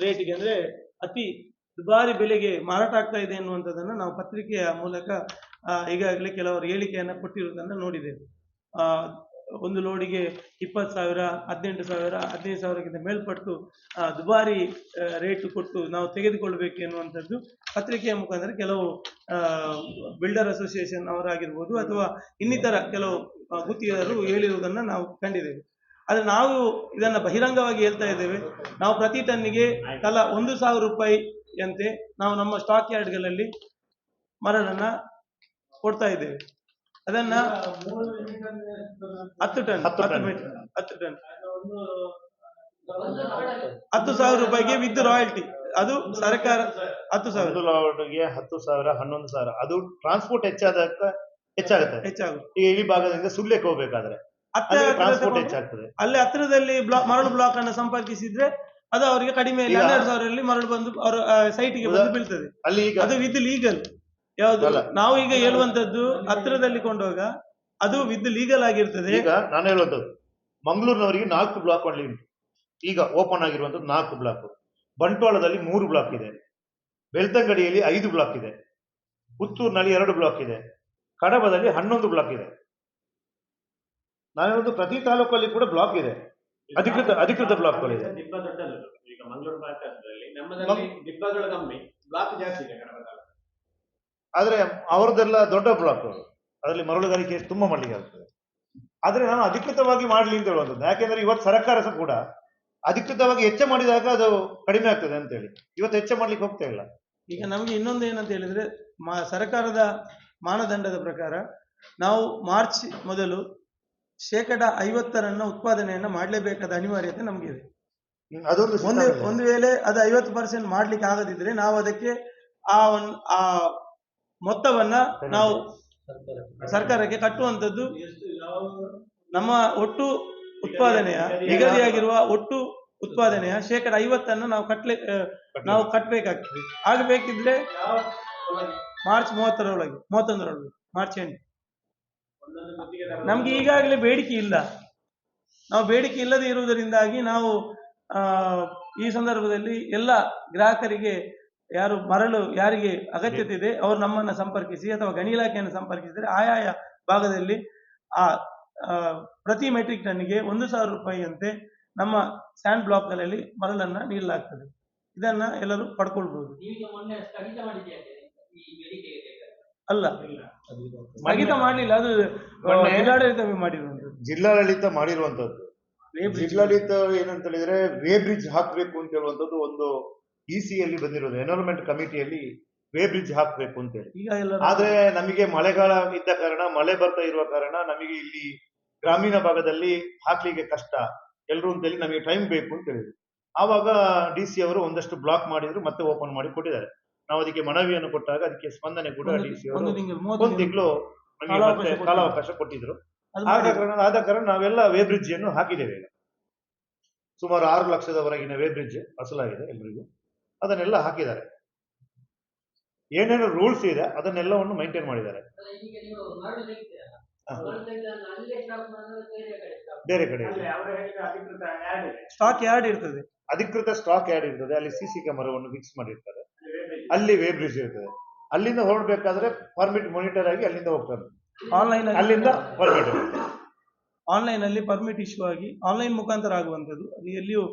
ರೇಟಿಗೆ ಅಂದ್ರೆ ಅತಿ ದುಬಾರಿ ಬೆಲೆಗೆ ಮಾರಾಟ ಆಗ್ತಾ ಇದೆ ಎನ್ನುವಂಥದ್ದನ್ನು ನಾವು ಪತ್ರಿಕೆಯ ಮೂಲಕ ಈಗಾಗಲೇ ಕೆಲವರು ಹೇಳಿಕೆಯನ್ನು ಕೊಟ್ಟಿರುವುದನ್ನು ನೋಡಿದ್ದೇವೆ. ಆ, ಒಂದು ಲೋಡಿಗೆ ಇಪ್ಪತ್ತು ಸಾವಿರ ಹದಿನೆಂಟು ಸಾವಿರ ಹದಿನೈದು ಸಾವಿರಕ್ಕಿಂತ ಮೇಲ್ಪಟ್ಟು ದುಬಾರಿ ರೇಟ್ ಕೊಟ್ಟು ನಾವು ತೆಗೆದುಕೊಳ್ಬೇಕು ಎನ್ನುವಂಥದ್ದು ಪತ್ರಿಕೆಯ ಮುಖಾಂತರ ಕೆಲವು ಬಿಲ್ಡರ್ ಅಸೋಸಿಯೇಷನ್ ಅವರಾಗಿರ್ಬೋದು ಅಥವಾ ಇನ್ನಿತರ ಕೆಲವು ಗುತ್ತಿಗೆದಾರರು ಹೇಳಿರುವುದನ್ನು ನಾವು ಕಂಡಿದ್ದೇವೆ. ಆದರೆ ನಾವು ಇದನ್ನು ಬಹಿರಂಗವಾಗಿ ಹೇಳ್ತಾ ಇದ್ದೇವೆ. ನಾವು ಪ್ರತಿ ಟನ್ನಿಗೆ ತಲಾ ಒಂದು ಸಾವಿರ ರೂಪಾಯಿಯಂತೆ ನಾವು ನಮ್ಮ ಸ್ಟಾಕ್ ಯಾರ್ಡ್ಗಳಲ್ಲಿ ಮರಳನ್ನ ಕೊಡ್ತಾ ಇದ್ದೇವೆ. ಅದನ್ನ ಹತ್ತು ಟನ್ ಹತ್ತು. ಮೀಟರ್ ಹತ್ತು ಟನ್. ಹತ್ತು ಸಾವಿರ ರೂಪಾಯಿಗೆ ವಿತ್ ರಾಯಲ್ಟಿ ಅದು ಸರ್ಕಾರ ಹತ್ತು ಸಾವಿರ. ಹತ್ತು ಸಾವಿರ ಹನ್ನೊಂದು ಸಾವಿರ. ಅದು ಟ್ರಾನ್ಸ್ಪೋರ್ಟ್ ಹೆಚ್ಚಾದ ಹೆಚ್ಚಾಗುತ್ತೆ. ಹೆಚ್ಚಾಗುತ್ತೆ. ಈ ಇಳಿ ಭಾಗದಿಂದ ಸುಳ್ಯಕ್ಕೆ ಹೋಗ್ಬೇಕಾದ್ರೆ. ಟ್ರಾನ್ಸ್ಪೋರ್ಟ್ ಹೆಚ್ಚಾಗ್ತದೆ. ಅಲ್ಲಿ ಹತ್ತಿರದಲ್ಲಿ ಬ್ಲಾಕ್ ಮರಳು ಬ್ಲಾಕ್ ಅನ್ನು ಸಂಪರ್ಕಿಸಿದ್ರೆ ಅದು ಅವರಿಗೆ ಕಡಿಮೆ ಈಗ- ಹನ್ನೆರಡು ಸಾವಿರದಲ್ಲಿ ಮರಳು ಬಂದು ಅವರ ಸೈಟಿಗೆ ಬಂದು ಬೀಳ್ತದೆ. ಅಲ್ಲಿ ಈಗ ಅದು ವಿತ್ ಲೀಗಲ್ ಯಾವುದು? ಅಲ್ಲ. ನಾವು ಈಗ ಹೇಳುವಂತದ್ದು ಹತ್ತಿರದಲ್ಲಿ ಕೊಂಡೋಗ ಅದು ವಿತ್ ಲೀಗಲ್ ಆಗಿರ್ತದೆ. ಈಗ ನಾನು ಹೇಳುವಂಥದ್ದು ಮಂಗಳೂರಿನವರಿಗೆ ನಾಲ್ಕು ಬ್ಲಾಕ್ ಅಲ್ಲಿ ಉಂಟು. ಈಗ ಓಪನ್ ಆಗಿರುವಂತದ್ದು ನಾಲ್ಕು ಬ್ಲಾಕ್ ಬಂಟ್ವಾಳದಲ್ಲಿ ಮೂರು ಬ್ಲಾಕ್ ಇದೆ. ಬೆಳ್ತಂಗಡಿಯಲ್ಲಿ ಐದು ಬ್ಲಾಕ್ ಇದೆ. ಪುತ್ತೂರಿನಲ್ಲಿ ಎರಡು ಬ್ಲಾಕ್ ಇದೆ. ಕಡಬದಲ್ಲಿ ಹನ್ನೊಂದು ಬ್ಲಾಕ್ ಇದೆ. ನಾನು ಹೇಳೋದು ಪ್ರತಿ ತಾಲೂಕಲ್ಲಿ ಕೂಡ ಬ್ಲಾಕ್ ಇದೆ. ಅಧಿಕೃತ ಅಧಿಕೃತ ಬ್ಲಾಕ್ಗಳಿದೆ ದಿಬ್ಬ ದೊಡ್ಡದು ಈಗ ಮಂಗಳೂರು ಮಾರ್ಕೆಟ್ನಲ್ಲಿ ನಮ್ಮದಲ್ಲಿ ದಿಬ್ಬಗಳು ಕಮ್ಮಿ ಬ್ಲಾಕ್ ಜಾಸ್ತಿ ಇದೆ. ಆದ್ರೆ ಅವರದೆಲ್ಲ ದೊಡ್ಡ ಬ್ಲಾಕ್ ಅದರಲ್ಲಿ ಮರಳುಗಾರಿಕೆ ತುಂಬಾ ಮಾಡ್ಲಿಕ್ಕೆ ಆಗ್ತದೆ. ಆದ್ರೆ ನಾನು ಅಧಿಕೃತವಾಗಿ ಮಾಡಲಿ ಅಂತ ಹೇಳುವಂಥದ್ದು. ಯಾಕೆಂದ್ರೆ ಇವತ್ತು ಸರ್ಕಾರ ಸಹ ಕೂಡ ಅಧಿಕೃತವಾಗಿ ಹೆಚ್ಚ ಮಾಡಿದಾಗ ಅದು ಕಡಿಮೆ ಆಗ್ತದೆ ಅಂತೇಳಿ ಇವತ್ತು ಹೆಚ್ಚ ಮಾಡ್ಲಿಕ್ಕೆ ಹೋಗ್ತಾ ಇಲ್ಲ. ಈಗ ನಮಗೆ ಇನ್ನೊಂದು ಏನಂತ ಹೇಳಿದ್ರೆ ಮಾ ಸರ್ಕಾರದ ಮಾನದಂಡದ ಪ್ರಕಾರ ನಾವು ಮಾರ್ಚ್ ಮೊದಲು ಶೇಕಡ ಐವತ್ತರನ್ನ ಉತ್ಪಾದನೆಯನ್ನ ಮಾಡಲೇಬೇಕಾದ ಅನಿವಾರ್ಯತೆ ನಮಗಿದೆ. ಅದೊಂದು ಒಂದು ಒಂದು ವೇಳೆ ಅದು ಐವತ್ತು ಪರ್ಸೆಂಟ್ ಮಾಡ್ಲಿಕ್ಕೆ ಆಗದಿದ್ರೆ ನಾವು ಅದಕ್ಕೆ ಆ ಒಂದು ಆ ಮೊತ್ತವನ್ನ ನಾವು ಸರ್ಕಾರಕ್ಕೆ ಕಟ್ಟುವಂತದ್ದು ನಮ್ಮ ಒಟ್ಟು ಉತ್ಪಾದನೆಯ ನಿಗದಿಯಾಗಿರುವ ಒಟ್ಟು ಉತ್ಪಾದನೆಯ ಶೇಕಡ ಐವತ್ತನ್ನು ನಾವು ಕಟ್ಲೆ ನಾವು ಕಟ್ಟಬೇಕಾಗ್ತದೆ ಆಗಬೇಕಿದ್ರೆ ಮಾರ್ಚ್ ಮೂವತ್ತರೊಳಗೆ ಮೂವತ್ತೊಂದರೊಳಗೆ ಮಾರ್ಚ್ ಎಂಟು. ನಮ್ಗೆ ಈಗಾಗಲೇ ಬೇಡಿಕೆ ಇಲ್ಲ. ನಾವು ಬೇಡಿಕೆ ಇಲ್ಲದೆ ಇರುವುದರಿಂದಾಗಿ ನಾವು ಈ ಸಂದರ್ಭದಲ್ಲಿ ಎಲ್ಲ ಗ್ರಾಹಕರಿಗೆ ಯಾರು ಮರಳು ಯಾರಿಗೆ ಅಗತ್ಯತೆ ಇದೆ, ಅವರು ನಮ್ಮನ್ನ ಸಂಪರ್ಕಿಸಿ ಅಥವಾ ಗಣಿ ಇಲಾಖೆಯನ್ನು ಸಂಪರ್ಕಿಸಿದರೆ ಆಯಾಯ ಭಾಗದಲ್ಲಿ ಆ ಪ್ರತಿ ಮೆಟ್ರಿಕ್ ಟನ್ಗೆ ಒಂದು ಸಾವಿರ ರೂಪಾಯಿಯಂತೆ ನಮ್ಮ ಸ್ಯಾಂಡ್ ಬ್ಲಾಕ್ಗಳಲ್ಲಿ ಮರಳನ್ನ ನೀಡಲಾಗ್ತದೆ. ಇದನ್ನ ಎಲ್ಲರೂ ಪಡ್ಕೊಳ್ಬಹುದು ಅಲ್ಲ. ಇಲ್ಲ. ಸ್ಥಗಿತ ಮಾಡಲಿಲ್ಲ ಅದು ಜಿಲ್ಲಾಡಳಿತ ಮಾಡಿರುವಂತದ್ದು ಜಿಲ್ಲಾಡಳಿತ ಮಾಡಿರುವಂತದ್ದು ಜಿಲ್ಲಾಡಳಿತ ಏನಂತ ಹೇಳಿದ್ರೆ ವೇ ಬ್ರಿಡ್ಜ್ ಹಾಕ್ಬೇಕು ಅಂತ ಹೇಳುವಂತದ್ದು ಒಂದು ಇ ಅಲ್ಲಿ ಬಂದಿರೋದು ಎನ್ವೈರನ್ಮೆಂಟ್ ಕಮಿಟಿಯಲ್ಲಿ ವೇ ಬ್ರಿಡ್ಜ್ ಹಾಕ್ಬೇಕು ಅಂತ ಹೇಳಿ. ಈಗ ಎಲ್ಲ ಆದ್ರೆ ನಮಗೆ ಮಳೆಗಾಲ ಇದ್ದ ಕಾರಣ ಮಳೆ ಬರ್ತಾ ಇರುವ ಕಾರಣ ನಮಗೆ ಇಲ್ಲಿ ಗ್ರಾಮೀಣ ಭಾಗದಲ್ಲಿ ಹಾಕ್ಲಿಕ್ಕೆ ಕಷ್ಟ. ಎಲ್ರು ಅಂತೇಳಿ ನಮಗೆ ಟೈಮ್ ಬೇಕು ಅಂತ ಹೇಳಿದ್ರು. ಆವಾಗ ಡಿ ಸಿ ಅವರು ಒಂದಷ್ಟು ಬ್ಲಾಕ್ ಮಾಡಿದ್ರು ಮತ್ತೆ ಓಪನ್ ಮಾಡಿ ಕೊಟ್ಟಿದ್ದಾರೆ. ನಾವು ಅದಕ್ಕೆ ಮನವಿಯನ್ನು ಕೊಟ್ಟಾಗ ಅದಕ್ಕೆ ಸ್ಪಂದನೆ ಕೂಡ ಒಂದು- ತಿಂಗಳು ಕಾಲಾವಕಾಶ ಮತ್ತೆ ಕೊಟ್ಟಿದ್ರು. ಕಾಲಾವಕಾಶ ಕೊಟ್ಟಿದ್ರು. ಆದ ಕಾರಣ ಆದ ಕಾರಣ ನಾವೆಲ್ಲ ವೇಬ್ರಿಡ್ಜ್ ಅನ್ನು ಹಾಕಿದ್ದೇವೆ ಈಗ. ಸುಮಾರು ಆರು ಲಕ್ಷದವರೆಗಿನ ವೇಬ್ರಿಡ್ಜ್ ಅಸಲಾಗಿದೆ ಎಲ್ರಿಗೂ. ಅದನ್ನೆಲ್ಲ ಹಾಕಿದ್ದಾರೆ. ಏನೇನು ರೂಲ್ಸ್ ಇದೆ ಅದನ್ನೆಲ್ಲವನ್ನು ಮೈಂಟೈನ್ ಮಾಡಿದ್ದಾರೆ. ಬೇರೆ ಕಡೆ ಸ್ಟಾಕ್ ಯಾರ್ಡ್ ಇರ್ತದೆ. ಅಧಿಕೃತ ಸ್ಟಾಕ್ ಯಾರ್ಡ್ ಇರ್ತದೆ. ಅಲ್ಲಿ ಸಿಸಿ ಕ್ಯಾಮರಾವನ್ನು ಫಿಕ್ಸ್ ಮಾಡಿರ್ತಾರೆ. ಅಲ್ಲಿ ವೇ ಬ್ರಿಡ್ಜ್ ಇರ್ತದೆ ಅಲ್ಲಿಂದ ಹೊರಡ್ಬೇಕಾದ್ರೆ ಪರ್ಮಿಟ್ ಮಾನಿಟರ್ ಆಗಿ ಅಲ್ಲಿಂದ ಹೋಗ್ತಾರೆ. ಆನ್ಲೈನ್ ಅಲ್ಲಿಂದ ಪರ್ಮಿಟ್ ಆನ್ಲೈನ್ ಅಲ್ಲಿ ಪರ್ಮಿಟ್ ಇಶ್ಯೂ ಆಗಿ ಆನ್ಲೈನ್ ಮುಖಾಂತರ ಆಗುವಂಥದ್ದು. ಅದು ಎಲ್ಲಿಯೂ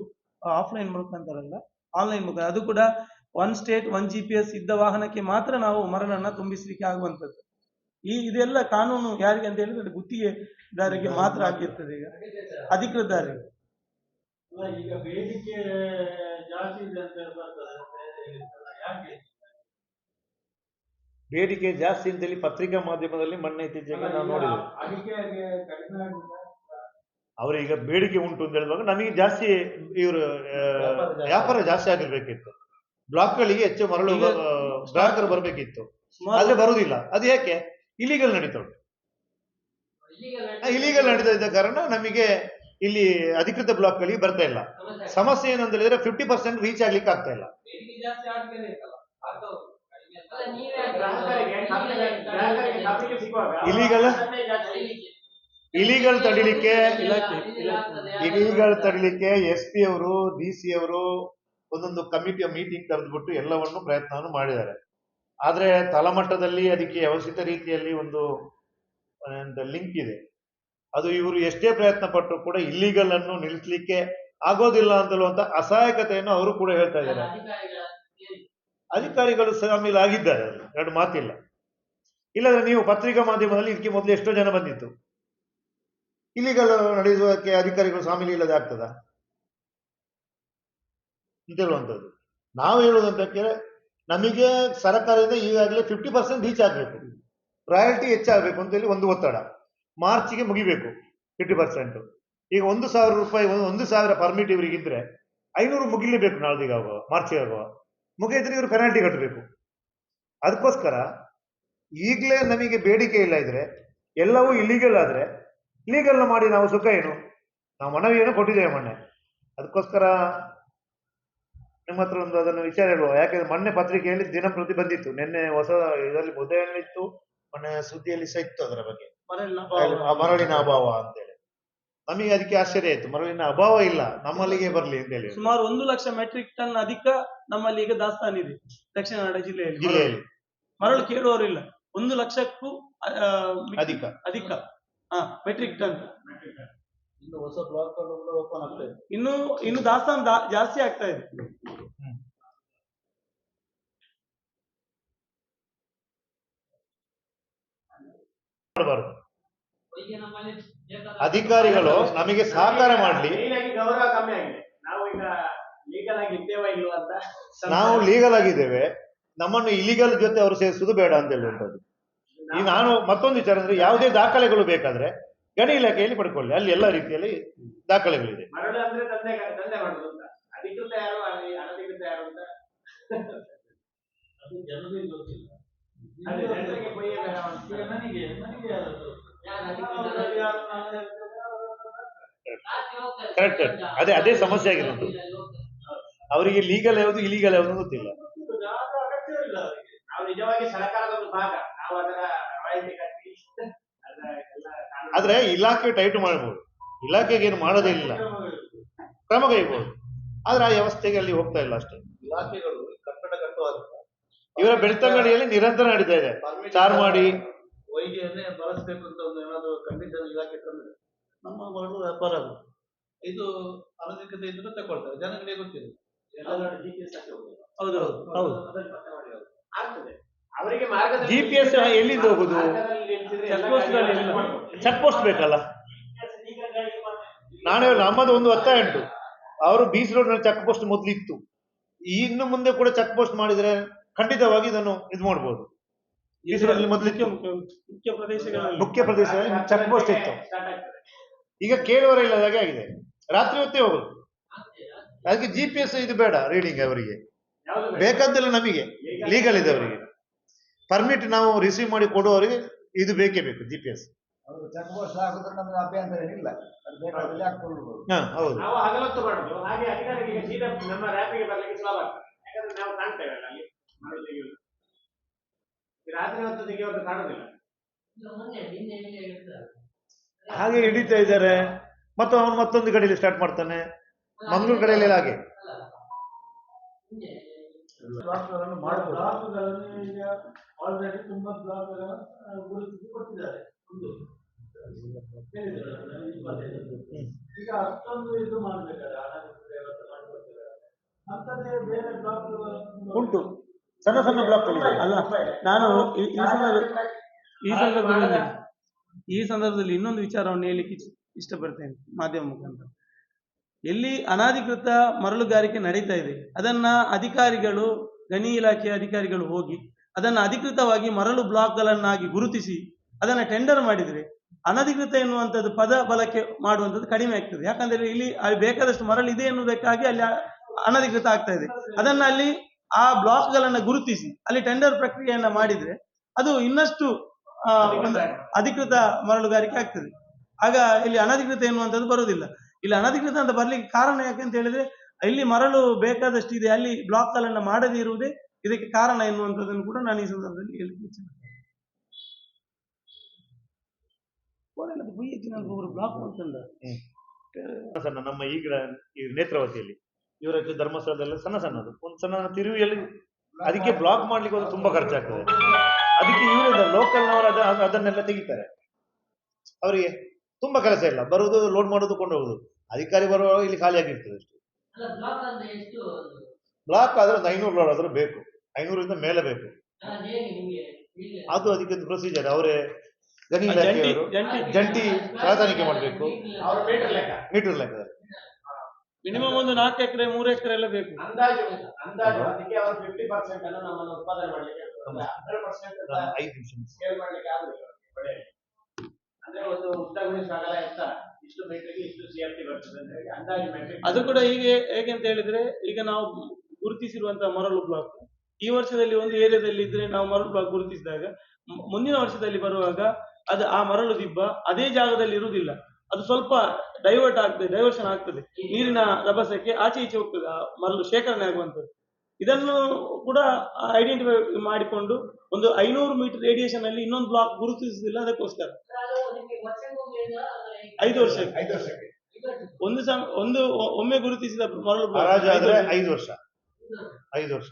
ಆಫ್ಲೈನ್ ಮುಖಾಂತರ ಅಲ್ಲ. ಆನ್ಲೈನ್ ಮುಖಾಂತರ ಅದು ಕೂಡ one state one G P S ಇದ್ದ ವಾಹನಕ್ಕೆ ಮಾತ್ರ ನಾವು ಮರಳನ್ನ ತುಂಬಿಸಲಿಕ್ಕೆ ಆಗುವಂಥದ್ದು. ಈ ಇದೆಲ್ಲ ಕಾನೂನು ಯಾರಿಗೆ ಅಂತ ಹೇಳಿದ್ರೆ ಗುತ್ತಿಗೆದಾರರಿಗೆ ಮಾತ್ರ ಆಗಿರ್ತದೆ ಈಗ. ಅಧಿಕೃತ ದಾರಿಗೆ. ಈಗ ಬೇಡಿಕೆ ಜಾಸ್ತಿ ಇದೆ ಅಂತ ಬೇಡಿಕೆ ಜಾಸ್ತಿ ಅಂತೇಳಿ ಪತ್ರಿಕಾ ಮಾಧ್ಯಮದಲ್ಲಿ ಮೊನ್ನೆ ಇತ್ತೀಚೆಗೆ ನಾವು ನೋಡಿದ್ದೇವೆ. ಅವರೀಗ ಬೇಡಿಕೆ ಉಂಟು ಅಂತ ಹೇಳುವಾಗ ನಮಗೆ ಜಾಸ್ತಿ ಇವರು ವ್ಯಾಪಾರ ಜಾಸ್ತಿ. ಆಗಿರ್ಬೇಕಿತ್ತು ಬ್ಲಾಕ್ ಆಗಿರ್ಬೇಕಿತ್ತು. ಬ್ಲಾಕ್ಗಳಿಗೆ ಹೆಚ್ಚು ಮರಳು ಗ್ರಾಹಕರು ಬರಬೇಕಿತ್ತು. ಆದ್ರೆ ಬರುವುದಿಲ್ಲ. ಅದು ಯಾಕೆ? ಇಲಿಗಲ್ ನಡೀತಾ ಉಂಟು. ಇಲಿಗಲ್ ನಡೀತಾ ಇದ್ದ ಕಾರಣ ನಮಗೆ ಇಲ್ಲಿ ಅಧಿಕೃತ ಬ್ಲಾಕ್ಗಳಿಗೆ ಬರ್ತಾ ಇಲ್ಲ. ಸಮಸ್ಯೆ ಏನಂತ ಹೇಳಿದ್ರೆ ಫಿಫ್ಟಿ ಪರ್ಸೆಂಟ್ ರೀಚ್ ಆಗ್ಲಿಕ್ಕೆ ಆಗ್ತಾ ಇಲ್ಲ. ಇಲಿಗಳ ಇಲಿಗಳ ಇಲಿಗಲ್ ತಡಿಲಿಕ್ಕೆ ಇಲಿಗಳ ಇಲಿಗಲ್ ತಡಿಲಿಕ್ಕೆ ಎಸ್ ಪಿ ಅವರು ಡಿ ಸಿ ಅವರು ಒಂದೊಂದು ಕಮಿಟಿಯ ಮೀಟಿಂಗ್ ಕರೆದ್ಬಿಟ್ಟು ಎಲ್ಲವನ್ನು ಪ್ರಯತ್ನವನ್ನು ಮಾಡಿದ್ದಾರೆ. ಆದ್ರೆ ತಳಮಟ್ಟದಲ್ಲಿ ಅದಕ್ಕೆ ವ್ಯವಸ್ಥಿತ ರೀತಿಯಲ್ಲಿ ಒಂದು ಲಿಂಕ್ ಇದೆ. ಅದು ಇವರು ಎಷ್ಟೇ ಪ್ರಯತ್ನ ಪಟ್ಟರು ಕೂಡ ಇಲ್ಲಿಗಲ್ ಅನ್ನು ನಿಲ್ಲಿಸಲಿಕ್ಕೆ ಆಗೋದಿಲ್ಲ ಅಂತಲುವಂತ ಅಸಹಾಯಕತೆಯನ್ನು ಅವರು ಕೂಡ ಹೇಳ್ತಾ ಇದ್ದಾರೆ. ಅಧಿಕಾರಿಗಳು ಆಗಿದ್ದಾರೆ ಅಲ್ಲಿ, ಎರಡು ಮಾತಿಲ್ಲ. ಇಲ್ಲಾಂದ್ರೆ ನೀವು ಪತ್ರಿಕಾ ಮಾಧ್ಯಮದಲ್ಲಿ ಇದಕ್ಕೆ ಮೊದಲು ಎಷ್ಟೋ ಜನ ಬಂದಿತ್ತು ಇಲ್ಲಿಗಲ್ ನಡೆಸುವುದಕ್ಕೆ ಅಧಿಕಾರಿಗಳು ಸಾಮೀಲಿ ಇಲ್ಲದೆ ಆಗ್ತದ? ಅಂತ ಹೇಳುವಂಥದ್ದು. ನಾವು ಹೇಳುವುದಂತ ಕೇಳಿದ್ರೆ ನಮಗೆ ಸರ್ಕಾರದಿಂದ ಈಗಾಗಲೇ ಫಿಫ್ಟಿ ಪರ್ಸೆಂಟ್ ರೀಚ್ ಆಗಬೇಕು. ಪ್ರಯಾರಿಟಿ ಹೆಚ್ಚಾಗಬೇಕು ಅಂತೇಳಿ ಒಂದು ಒತ್ತಡ. ಮಾರ್ಚ್ಗೆ ಮುಗಿಬೇಕು ಫಿಫ್ಟಿ ಪರ್ಸೆಂಟ್ ಈಗ ಒಂದು ಸಾವಿರ ರೂಪಾಯಿ, ಒಂದು- ಸಾವಿರ ಪರ್ಮಿಟ್ ಇವರಿಗಿದ್ರೆ ಐನೂರು ಮುಗಿಲೇಬೇಕು ನಾಳ್ದಿಗೆ ಆಗುವ, ಮಾರ್ಚಿಗೆ ಆಗುವ. ಮುಗಿದ್ರೆ ಇವರು ಪೆನಾಲ್ಟಿ ಕಟ್ಟಬೇಕು ಅದಕ್ಕೋಸ್ಕರ ಈಗಲೇ ನಮಗೆ ಬೇಡಿಕೆ ಇಲ್ಲ ಇದ್ರೆ, ಎಲ್ಲವೂ ಇಲ್ಲೀಗಲ್ ಆದ್ರೆ ಲೀಗಲ್ ಮಾಡಿ ನಾವು ಸುಖ ಏನು? ನಾವು ಮನವಿಯನ್ನು ಕೊಟ್ಟಿದ್ದೇವೆ ಮೊನ್ನೆ. ಅದಕ್ಕೋಸ್ಕರ ನಿಮ್ಮ ಹತ್ರ ಒಂದು ಅದನ್ನು ವಿಚಾರ ಹೇಳುವ. ಯಾಕೆಂದ್ರೆ ಮೊನ್ನೆ ಪತ್ರಿಕೆಯಲ್ಲಿ ದಿನಪ್ರತಿ ಬಂದಿತ್ತು ನಿನ್ನೆ ಹೊಸ ಇದರಲ್ಲಿ ಮುದ್ದೆಯಲ್ಲಿತ್ತು ಮೊನ್ನೆ ಸುದ್ದಿಯಲ್ಲಿ ಸಹ ಇತ್ತು ಅದರ ಬಗ್ಗೆ. ಮರಳಿನ ಅಭಾವ. ಅಂತ ಹೇಳಿ ಅಂತೇಳಿ. ನಮಗೆ ಅದಕ್ಕೆ ಆಶ್ಚರ್ಯ ಆಯ್ತು. ಮರಳಿನ ಅಭಾವ ಇಲ್ಲ. ನಮ್ಮಲ್ಲಿಗೆ ಬರ್ಲಿ ಅಂತೇಳಿ. ಸುಮಾರು ಒಂದು ಲಕ್ಷ ಮೆಟ್ರಿಕ್ ಟನ್ ಅಧಿಕ ನಮ್ಮಲ್ಲಿ ಈಗ ದಾಸ್ತಾನಿದೆ ದಕ್ಷಿಣ ಕನ್ನಡ ಜಿಲ್ಲೆಯಲ್ಲಿ. ಜಿಲ್ಲೆಯಲ್ಲಿ. ಮರಳು ಕೇಳುವವರಿಲ್ಲ ಒಂದು ಲಕ್ಷಕ್ಕೂ ಅಧಿಕ. ಅಧಿಕ. ಹಾ ಮೆಟ್ರಿಕ್ ಟನ್ ಇನ್ನು ಹೊಸ ಬ್ಲಾಕ್ ಓಪನ್ ಆಗ್ತಾ ಇದೆ. ಇನ್ನು ಇನ್ನು ದಾಸ್ತಾನು ಜಾಸ್ತಿ ಆಗ್ತಾ ಇದೆ. ಮಾಡಬಾರದು. ಅಧಿಕಾರಿಗಳು ನಮಗೆ ಸಹಕಾರ ಮಾಡ್ಲಿ. ಗೌರವ ಕಮ್ಮಿ ಆಗಿದೆ. ನಾವು ಈಗ ಲೀಗಲ್ ಆಗಿ ಇದ್ದೇವಾ ಇಲ್ವಾ ಅಂತ ನಾವು ಲೀಗಲ್ ಆಗಿದ್ದೇವೆ. ನಮ್ಮನ್ನು ಇಲಿಗಲ್ ಜೊತೆ ಅವರು ಸೇರಿಸುವುದು ಬೇಡ ಅಂತ ಹೇಳುವಂಥದ್ದು. ಈ ನಾನು ಮತ್ತೊಂದು ವಿಚಾರ ಅಂದ್ರೆ ಯಾವುದೇ ದಾಖಲೆಗಳು ಬೇಕಾದ್ರೆ ಗಣಿ ಇಲಾಖೆಯಲ್ಲಿ ಪಡ್ಕೊಳ್ಳಿ. ಅಲ್ಲಿ ಎಲ್ಲ ರೀತಿಯಲ್ಲಿ ದಾಖಲೆಗಳಿದೆ. ಮರಳು ಅಂದ್ರೆ ತಂದೆ ತಂದೆ ಮಾಡುದು ಅಂತ. ಅಧಿಕೃತ ಯಾರು ಅನ- ಅನಧಿಕೃತ ಯಾರು ಅಂತ? ಅದು ಜನರಿಗೆ ಕರೆಕ್ಟ್ ಅದೇ ಅದೇ ಸಮಸ್ಯೆ ಆಗಿರೋದು. ಅವರಿಗೆ ಲೀಗಲ್ ಯಾವುದು ಇಲೀಗಲ್ ಯಾವುದು ಗೊತ್ತಿಲ್ಲ. ಯಾವ್ದು ಅಗತ್ಯವಿಲ್ಲ ಅವರಿಗೆ ನಾವು ನಿಜವಾಗಿ ಸರ್ಕಾರದ ಭಾಗ. ನಾವು ಅದರ ರಾಯಲ್ಟಿ ಕಟ್ಟಿ ಅದರ ಆದ್ರೆ ಇಲಾಖೆ ಟೈಟ್ ಮಾಡಬಹುದು ಇಲಾಖೆಗೆ ಏನು ಮಾಡೋದೇ ಇಲ್ಲ. ಕ್ರಮ ಕೈಬಹುದು ಆದ್ರೆ ಆ ವ್ಯವಸ್ಥೆಗೆ ಅಲ್ಲಿ ಹೋಗ್ತಾ ಇಲ್ಲ ಅಷ್ಟೇ. ಇಲಾಖೆಗಳು ಕಟ್ಟಡ ಕಟ್ಟುವಾಗ ಇವರ ಬೆಳ್ತಂಗಡಿಯಲ್ಲಿ ನಿರಂತರ ನಡೀತಾ ಇದೆ. Permit ಚಾರ್ ಮಾಡಿ ವೈದ್ಯನ್ನೇ ಬಳಸಬೇಕು ಅಂತ ಒಂದು ಏನಾದ್ರು ಕಂಡೀಷನ್ ಇಲಾಖೆ ತಂದ್ರೆ ನಮ್ಮ ಅದು ಇದು ಅನಧಿಕೃತ ಇದ್ರೆ ತಗೊಳ್ತಾರೆ. ಜನಗಳಿಗೆ ಗೊತ್ತಿಲ್ಲ. ಹೌದು ಹೌದು ಜಿ ಪಿ ಎಸ್ ಎಲ್ಲಿಂದ ಹೋಗುದು? ಚೆಕ್. ಮಾಡ್ಬೋದು. ಚೆಕ್ ಪೋಸ್ಟ್ ಬೇಕಲ್ಲ? ನಾನು ನಮ್ಮದು ಒಂದು ಒತ್ತಾಯ ಉಂಟು. ಅವರು ಬೀಚ್ ರೋಡ್ನಲ್ಲಿ ಚೆಕ್ ಪೋಸ್ಟ್ ಮೊದಲು ಇತ್ತು ಇನ್ನು ಮುಂದೆ ಕೂಡ ಚೆಕ್ ಪೋಸ್ಟ್ ಮಾಡಿದ್ರೆ ಖಂಡಿತವಾಗಿ ಇದನ್ನು ಇದು ಮಾಡಬಹುದು ಬೀಚ್ ರೋಡ್ ಮೊದಲು ಮುಖ್ಯ ಪ್ರದೇಶಗಳಲ್ಲಿ. ಮುಖ್ಯ ಪ್ರದೇಶದಲ್ಲಿ ಚೆಕ್ ಪೋಸ್ಟ್ ಇತ್ತು. ಈಗ ಇಲ್ಲದ ಹಾಗೆ ಆಗಿದೆ. ರಾತ್ರಿ ಹೊತ್ತೇ ಹೋಗುದು. ಅದಕ್ಕೆ ಜಿ ಪಿ ಎಸ್ ಇದು ಬೇಡ ರೀಡಿಂಗ್ ಅವರಿಗೆ? ಬೇಕಾದ್ದೆಲ್ಲ ನಮಗೆ. ಲೀಗಲ್ ಇದೆ ಅವರಿಗೆ. ಪರ್ಮಿಟ್ ನಾವು ರಿಸೀವ್ ಮಾಡಿ ಕೊಡುವವರಿಗೆ ಇದು ಬೇಕೇ ಬೇಕು ಜಿ ಪಿ ಎಸ್ ಹೌದು ರಾತ್ರಿ ಹೊತ್ತು ತೆಗೆಯುವುದು ಕಾಣುದಿಲ್ಲ. ಹಾಗೆ ಹಿಡಿತಾ ಇದ್ದಾರೆ. ಮತ್ತು ಅವನು ಮತ್ತೊಂದು ಕಡೆಯಲ್ಲಿ ಸ್ಟಾರ್ಟ್ ಮಾಡ್ತಾನೆ. ಮಂಗಳೂರು ಕಡೆಯಲ್ಲಿ ಹಾಗೆ. ಈಗ ಅಷ್ಟೊಂದು ಇದು ಉಂಟು. ಸಣ್ಣ ಸಣ್ಣ ಬ್ಲಾಕ್ ಅಲ್ಲ ನಾನು ಈ- ಈ ಸಂದರ್ಭ ಈ ಸಂದರ್ಭದಲ್ಲಿ ಈ ಸಂದರ್ಭದಲ್ಲಿ ಇನ್ನೊಂದು ವಿಚಾರವನ್ನು ಹೇಳಲಿಕ್ಕೆ ಇಷ್ಟ- ಇಷ್ಟಪಡ್ತೇನೆ ಮಾಧ್ಯಮ ಮುಖಾಂತರ. ಎಲ್ಲಿ ಅನಾಧಿಕೃತ ಮರಳುಗಾರಿಕೆ ನಡೀತಾ ಇದೆ, ಅದನ್ನ ಅಧಿಕಾರಿಗಳು, ಗಣಿ ಇಲಾಖೆಯ ಅಧಿಕಾರಿಗಳು ಹೋಗಿ, ಅದನ್ನ ಅಧಿಕೃತವಾಗಿ ಮರಳು ಬ್ಲಾಕ್ಗಳನ್ನಾಗಿ ಗುರುತಿಸಿ, ಅದನ್ನ ಟೆಂಡರ್ ಮಾಡಿದ್ರೆ ಅನಧಿಕೃತ ಎನ್ನುವಂಥದ್ದು ಪದ ಬಳಕೆ ಮಾಡುವಂಥದ್ದು ಕಡಿಮೆ ಆಗ್ತದೆ. ಯಾಕಂದ್ರೆ ಇಲ್ಲಿ ಅಲ್ಲಿ ಬೇಕಾದಷ್ಟು ಮರಳು ಇದೆ ಎನ್ನುವುದಕ್ಕಾಗಿ ಅಲ್ಲಿ ಅನಧಿಕೃತ ಆಗ್ತಾ ಇದೆ. ಅದನ್ನ ಅಲ್ಲಿ ಆ ಬ್ಲಾಕ್ಗಳನ್ನ ಗುರುತಿಸಿ, ಅಲ್ಲಿ ಟೆಂಡರ್ ಪ್ರಕ್ರಿಯೆಯನ್ನ ಮಾಡಿದ್ರೆ ಅದು ಇನ್ನಷ್ಟು ಅಧಿಕೃತ ಮರಳುಗಾರಿಕೆ ಆಗ್ತದೆ. ಆಗ ಇಲ್ಲಿ ಅನಧಿಕೃತ ಎನ್ನುವಂಥದ್ದು ಬರುವುದಿಲ್ಲ. ಇಲ್ಲಿ ಅನಧಿಕೃತ ಅಂತ ಬರ್ಲಿಕ್ಕೆ ಕಾರಣ ಯಾಕೆ ಅಂತ ಹೇಳಿದ್ರೆ ಇಲ್ಲಿ ಮರಳು ಬೇಕಾದಷ್ಟು ಇದೆ ಅಲ್ಲಿ ಬ್ಲಾಕ್ ಬ್ಲಾಕ್ಗಳನ್ನ ಮಾಡದೇ ಇರುವುದೇ ಇದಕ್ಕೆ ಕಾರಣ ಎನ್ನುವಂಥದ್ದನ್ನು ಕೂಡ ನಾನು ಈ ಸಂದರ್ಭದಲ್ಲಿ ಹೇಳಿ ಇಚ್ಛೆ ಬ್ಲಾಕ್ ಸಣ್ಣ ನಮ್ಮ ಈಗ ಈ ನೇತ್ರಾವತಿಯಲ್ಲಿ ಇವರ ಧರ್ಮಸ್ಥಳದಲ್ಲಿ ಸಣ್ಣ ಸಣ್ಣದು ಒಂದು ಸಣ್ಣ ತಿರುವಿಯಲ್ಲಿ ಅದಕ್ಕೆ ಬ್ಲಾಕ್ ಮಾಡ್ಲಿಕ್ಕೆ ಒಂದು ತುಂಬಾ ಖರ್ಚಾಗ್ತದೆ. ಅದಕ್ಕೆ ಇವರು ಲೋಕಲ್ನವರು ಅದ ಅದ- ಅದನ್ನೆಲ್ಲ ತೆಗಿತಾರೆ. ಅವರಿಗೆ ತುಂಬಾ ಕೆಲಸ ಇಲ್ಲ. ಬರುವುದು ಲೋಡ್ ಮಾಡೋದು ಕೊಂಡು ಹೋಗುದು. ಅಧಿಕಾರಿ ಬರುವಾಗ ಇಲ್ಲಿ ಖಾಲಿಯಾಗಿರ್ತದೆ ಅಷ್ಟು. ಬ್ಲಾಕ್ ಅಂದ್ರೆ ಎಷ್ಟು? ಬ್ಲಾಕ್ ಆದ್ರೆ ಒಂದು ಐನೂರು ಲೋಡ್ ಆದ್ರೂ ಬೇಕು. ಐನೂರಿಂದ ಮೇಲೆ ಬೇಕು. ಅದು ಅದಕ್ಕೆ ಒಂದು ಪ್ರೊಸೀಜರ್ ಅವರೇ ಗಣಿ ಜಂಟಿ ಇಲಾಖೆಯವರು ಜಂಟಿ ಜಂಟಿ ಸಾಗಾಣಿಕೆ ಮಾಡಬೇಕು. ಅವ್ರ ಮೀಟರ್ ಲೆಕ್ಕ? ಲೆಕ್ಕದಲ್ಲಿ ಮಿನಿಮಮ್ ಒಂದು ನಾಲ್ಕು ಎಕರೆ ಮೂರು ಎಕರೆ ಎಲ್ಲ ಬೇಕು. ಅಂದಾಜು ಅಂದಾಜು. ಅದಕ್ಕೆ ಅವರು ಫಿಫ್ಟಿ ಪರ್ಸೆಂಟ್ ಅನ್ನು ನಮ್ಮನ್ನು ಉತ್ಪಾದನೆ ಮಾಡ್ಲಿಕ್ಕೆ ಐದು ನಿಮಿಷ. ಅಂದ್ರೆ ಒಂದು ಎತ್ತರ ಇಷ್ಟು ಮೀಟರ್ಗೆ ಇಷ್ಟು ಬರ್ತದೆ ಅಂತ ಹೇಳಿ ಅಂದಾಜು ಮೆಟ್ರಿಕ್ ಅದು ಕೂಡ ಹೀಗೆ ಹೇಗೆ ಅಂತ ಹೇಳಿದ್ರೆ ಈಗ ನಾವು ಗುರುತಿಸಿರುವಂತಹ ಮರಳು ಬ್ಲಾಕ್ ಈ ವರ್ಷದಲ್ಲಿ ಒಂದು ಏರಿಯಾದಲ್ಲಿ ಇದ್ರೆ ನಾವು ಮರಳು ಬ್ಲಾಕ್ ಗುರುತಿಸಿದಾಗ ಮುಂದಿನ ವರ್ಷದಲ್ಲಿ ಬರುವಾಗ ಅದು ಆ ಮರಳು ದಿಬ್ಬ ಅದೇ ಜಾಗದಲ್ಲಿ ಇರುವುದಿಲ್ಲ. ಅದು ಸ್ವಲ್ಪ ಡೈವರ್ಟ್ ಆಗ್ತದೆ ಡೈವರ್ಷನ್ ಆಗ್ತದೆ. ನೀರಿನ ರಭಸಕ್ಕೆ ಆಚೆ ಈಚೆ ಹೋಗ್ತದೆ ಆ ಮರಳು ಶೇಖರಣೆ ಆಗುವಂಥದ್ದು. ಇದನ್ನು ಕೂಡ ಐಡೆಂಟಿಫೈ ಮಾಡಿಕೊಂಡು ಒಂದು ಐನೂರು ಮೀಟರ್ ರೇಡಿಯೇಷನ್ ಅಲ್ಲಿ ಇನ್ನೊಂದು ಬ್ಲಾಕ್ ಗುರುತಿಸುವುದಿಲ್ಲ ಅದಕ್ಕೋಸ್ಕರ. ಐದು ವರ್ಷಕ್ಕೆ ಐದು ವರ್ಷಕ್ಕೆ. ಒಂದು ಸಮ ಒಂದು ಒಮ್ಮೆ ಗುರುತಿಸಿದ ಮರಳು ಐದು ವರ್ಷ. ಐದು ವರ್ಷ.